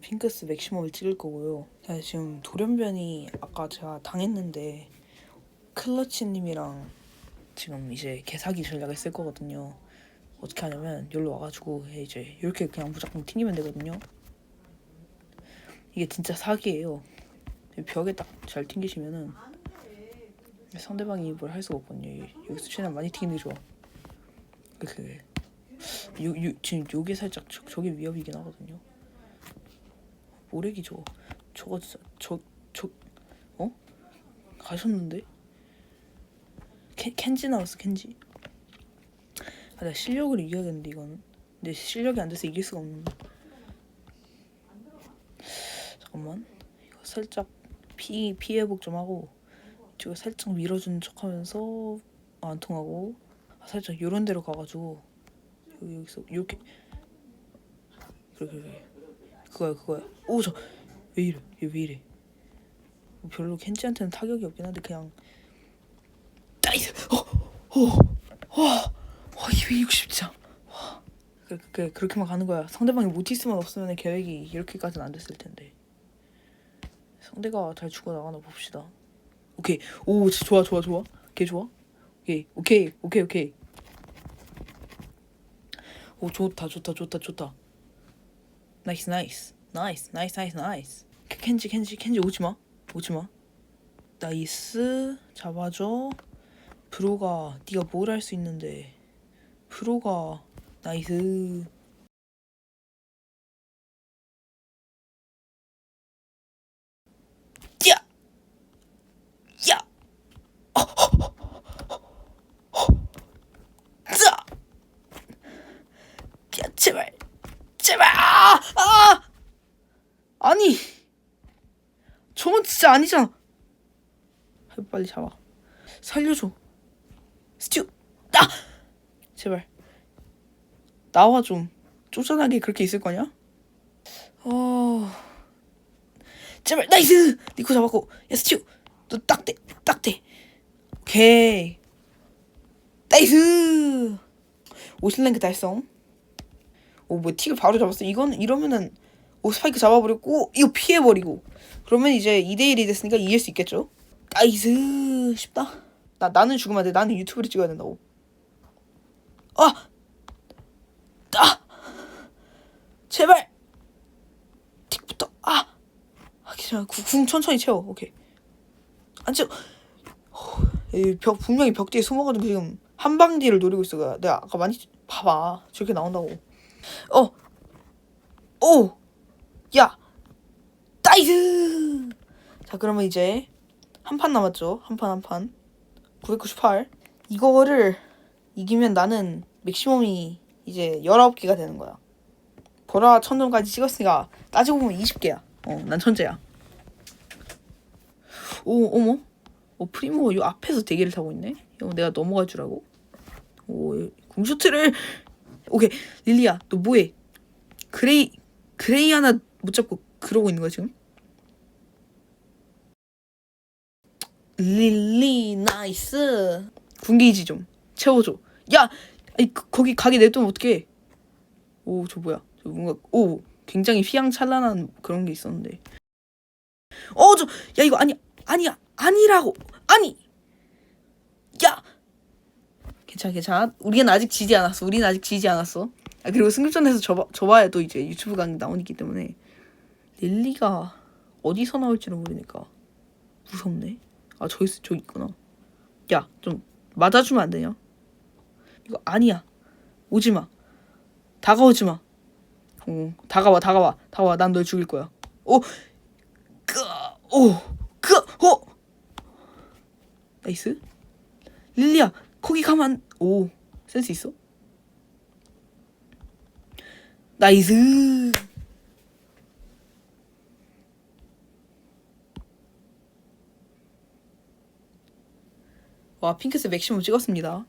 핑크스 맥시멈을 찍을 거고요. 자, 지금 돌연변이 아까 제가 당했는데 클러치님이랑 지금 이제 개사기 전략을 쓸 거거든요. 어떻게 하냐면 여기로 와가지고 이제 이렇게 그냥 무조건 튕기면 되거든요. 이게 진짜 사기예요. 벽에 딱 잘 튕기시면은 상대방이 뭘 할 수가 없거든요. 여기서 최대한 많이 튕기는 게 좋아. 그 요, 요, 지금 요게 살짝 저, 저게 위협이긴 하거든요. 모래기죠. 저거 진짜 저저 어? 가셨는데? 켄, 켄지 나왔어 켄지. 아, 나 실력을 이겨야겠는데 이거는. 근데 실력이 안 돼서 이길 수가 없는데. 잠깐만. 이거 살짝 피 피해 복 좀 하고 이거 살짝 밀어주는 척 하면서 아, 안 통하고 아, 살짝 요런 데로 가가지고 여기 여기서 이렇게 그래 그래 그거야 그거야. 오저 왜 이래? 얘 왜 이래? 뭐 별로 켄지한테는 타격이 없긴 한데 그냥 나이스! 어어와 260장? 와. 그래, 그래 그렇게만 가는 거야. 상대방이 모티스만 없으면 계획이 이렇게까지는 안 됐을 텐데. 상대가 잘 죽어 나가나 봅시다. 오케이. 오 좋아 좋아 좋아. 개 좋아. 오케이 오케이 오케이 오케이. 오 좋다 좋다 좋다 좋다 나이스 나이스. 나이스 나이스 나이스 나이스. 켄지 켄지 켄지 오지마. 오지마. 나이스. 잡아줘. 브로가 네가 뭘 할 수 있는데. 브로가 나이스 야! 야! 자! 야, 제발, 제발, 아, 아, 아니, 저건 진짜 아니잖아. 빨리 잡아, 살려줘, 스튜, 아, 제발, 나와 좀, 쫓아나게 그렇게 있을 거냐? 어, 제발, 나이스, 니코 잡았고, 야 스튜, 너 딱 대, 딱 대, 오케이, 나이스, 오실랭크 달성. 오, 뭐 틱을 바로 잡았어. 이건 이러면은 오 스파이크 잡아버렸고 이거 피해버리고 그러면 이제 2대1이 됐으니까 이길 수 있겠죠? 나이스 쉽다. 나 나는 죽으면 안 돼. 나는 유튜브를 찍어야 된다고. 아, 아, 제발 틱부터 아, 아 괜찮아. 구- 궁 천천히 채워. 오케이. 안 채워. 이 벽 분명히 벽 뒤에 숨어가지고 지금 한방 뒤를 노리고 있어. 내가 아까 많이 봐봐. 저렇게 나온다고. 어, 오, 야, 나이스. 자, 그러면 이제 한 판 남았죠. 한 판 한 판. 998. 이거를 이기면 나는 맥시멈이 이제 19개가 되는 거야. 보라 천점까지 찍었으니까 따지고 보면 20개야. 어, 난 천재야. 오, 어머. 어, 프리모가 요 앞에서 대기를 타고 있네. 이거 내가 넘어갈 줄 알고. 오, 궁쇼트를 오케이 릴리야 너 뭐해 그레이 그레이 하나 못 잡고 그러고 있는 거야 지금? 릴리 나이스. 군게이지 좀. 채워줘. 야! 아니, 그, 거기 가게 냅두면 어떡해? 오 저 뭐야? 저 뭔가 오 굉장히 휘황찬란한 그런 게 있었는데. 어 저 야 이거 아니 아니야 아니라고! 아니! 야! 괜찮아 괜찮아. 우리는 아직 지지 않았어. 우리는 아직 지지 않았어 아 그리고 승급전에서 져봐, 져봐야 또 이제 유튜브 강의 나오기 때문에 릴리가 어디서 나올지는 모르니까 무섭네. 아 저기 있- 저기 있구나. 야 좀 맞아주면 안 되냐? 이거 아니야. 오지 마. 다가오지 마. 어 다가와 다가와 다가와. 난 널 죽일 거야. 오그오그어. 나이스. 릴리야 거기 가면 안... 오 센스 있어? 나이스. 와 핑크스 맥시멈 찍었습니다